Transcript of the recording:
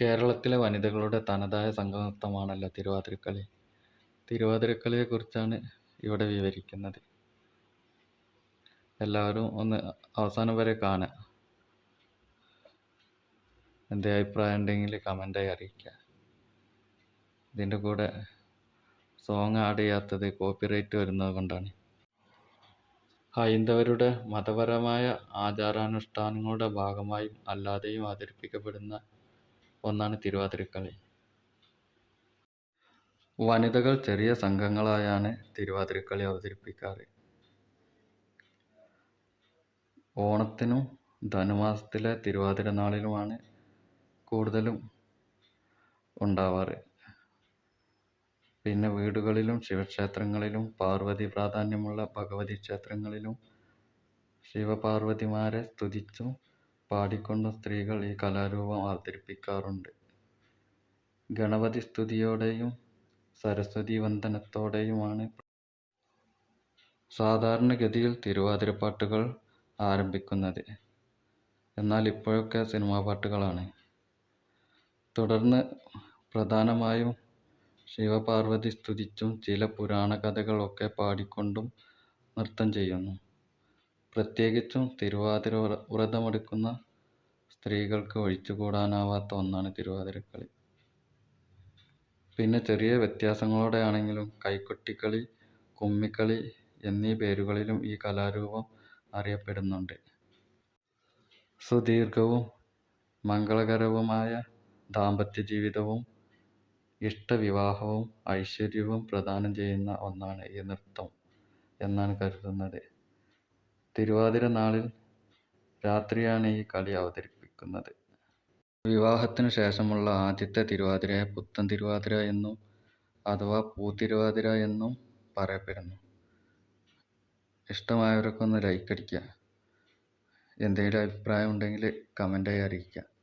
കേരളത്തിലെ വനിതകളുടെ തനതായ സംഘനൃത്തമാണല്ലോ തിരുവാതിരക്കളി. തിരുവാതിരക്കളിയെക്കുറിച്ചാണ് ഇവിടെ വിവരിക്കുന്നത്. എല്ലാവരും ഒന്ന് അവസാനം വരെ കാണുക. എന്തേ അഭിപ്രായം ഉണ്ടെങ്കിൽ കമന്റായി അറിയിക്കുക. ഇതിന്റെ കൂടെ സോങ് ആഡ് ചെയ്യാത്തത് കോപ്പിറൈറ്റ് വരുന്നത് കൊണ്ടാണ്. ഹൈന്ദവരുടെ മതപരമായ ആചാരാനുഷ്ഠാനങ്ങളുടെ ഭാഗമായും അല്ലാതെയും അവതരിപ്പിക്കപ്പെടുന്ന ഒന്നാണ് തിരുവാതിരക്കളി. വനിതകൾ ചെറിയ സംഘങ്ങളായാണ് തിരുവാതിരക്കളി അവതരിപ്പിക്കാറ്. ഓണത്തിനും ധനുമാസത്തിലെ തിരുവാതിര നാളിലുമാണ് കൂടുതലും ഉണ്ടാവാറ്. പിന്നെ വീടുകളിലും ശിവക്ഷേത്രങ്ങളിലും പാർവതി പ്രാധാന്യമുള്ള ഭഗവതി ക്ഷേത്രങ്ങളിലും ശിവപാർവതിമാരെ സ്തുതിച്ചും പാടിക്കൊണ്ടും സ്ത്രീകൾ ഈ കലാരൂപം അവതരിപ്പിക്കാറുണ്ട്. ഗണപതി സ്തുതിയോടെയും സരസ്വതി വന്ദനത്തോടെയുമാണ് സാധാരണഗതിയിൽ തിരുവാതിരപ്പാട്ടുകൾ ആരംഭിക്കുന്നത്. എന്നാൽ ഇപ്പോഴൊക്കെ സിനിമാ പാട്ടുകളാണ്. തുടർന്ന് പ്രധാനമായും ശിവപാർവതി സ്തുതിച്ചും ചില പുരാണ കഥകളൊക്കെ പാടിക്കൊണ്ടും നൃത്തം ചെയ്യുന്നു. പ്രത്യേകിച്ചും തിരുവാതിര വ്രതമെടുക്കുന്ന സ്ത്രീകൾക്ക് ഒഴിച്ചുകൂടാനാവാത്ത ഒന്നാണ് തിരുവാതിരക്കളി. പിന്നെ ചെറിയ വ്യത്യാസങ്ങളോടെയാണെങ്കിലും കൈകൊട്ടിക്കളി കുമ്മിക്കളി എന്നീ പേരുകളിലും ഈ കലാരൂപം അറിയപ്പെടുന്നുണ്ട്. സുദീർഘവും മംഗളകരവുമായ ദാമ്പത്യ ജീവിതവും ഇഷ്ടവിവാഹവും ഐശ്വര്യവും പ്രദാനം ചെയ്യുന്ന ഒന്നാണ് ഈ നൃത്തം എന്നാണ് കരുതുന്നത്. തിരുവാതിര നാളിൽ രാത്രിയാണ് ഈ കളി അവതരിപ്പിക്കുന്നത്. വിവാഹത്തിനു ശേഷമുള്ള ആദ്യത്തെ തിരുവാതിരയെ പുത്തൻ തിരുവാതിര എന്നും അഥവാ പൂത്തിരുവാതിര എന്നും പറയപ്പെടുന്നു. ഇഷ്ടമായവരൊക്കെ ഒന്ന് ലൈക്ക് അടിക്കുക. എന്തെങ്കിലും അഭിപ്രായം ഉണ്ടെങ്കിൽ കമന്റായി അറിയിക്കുക.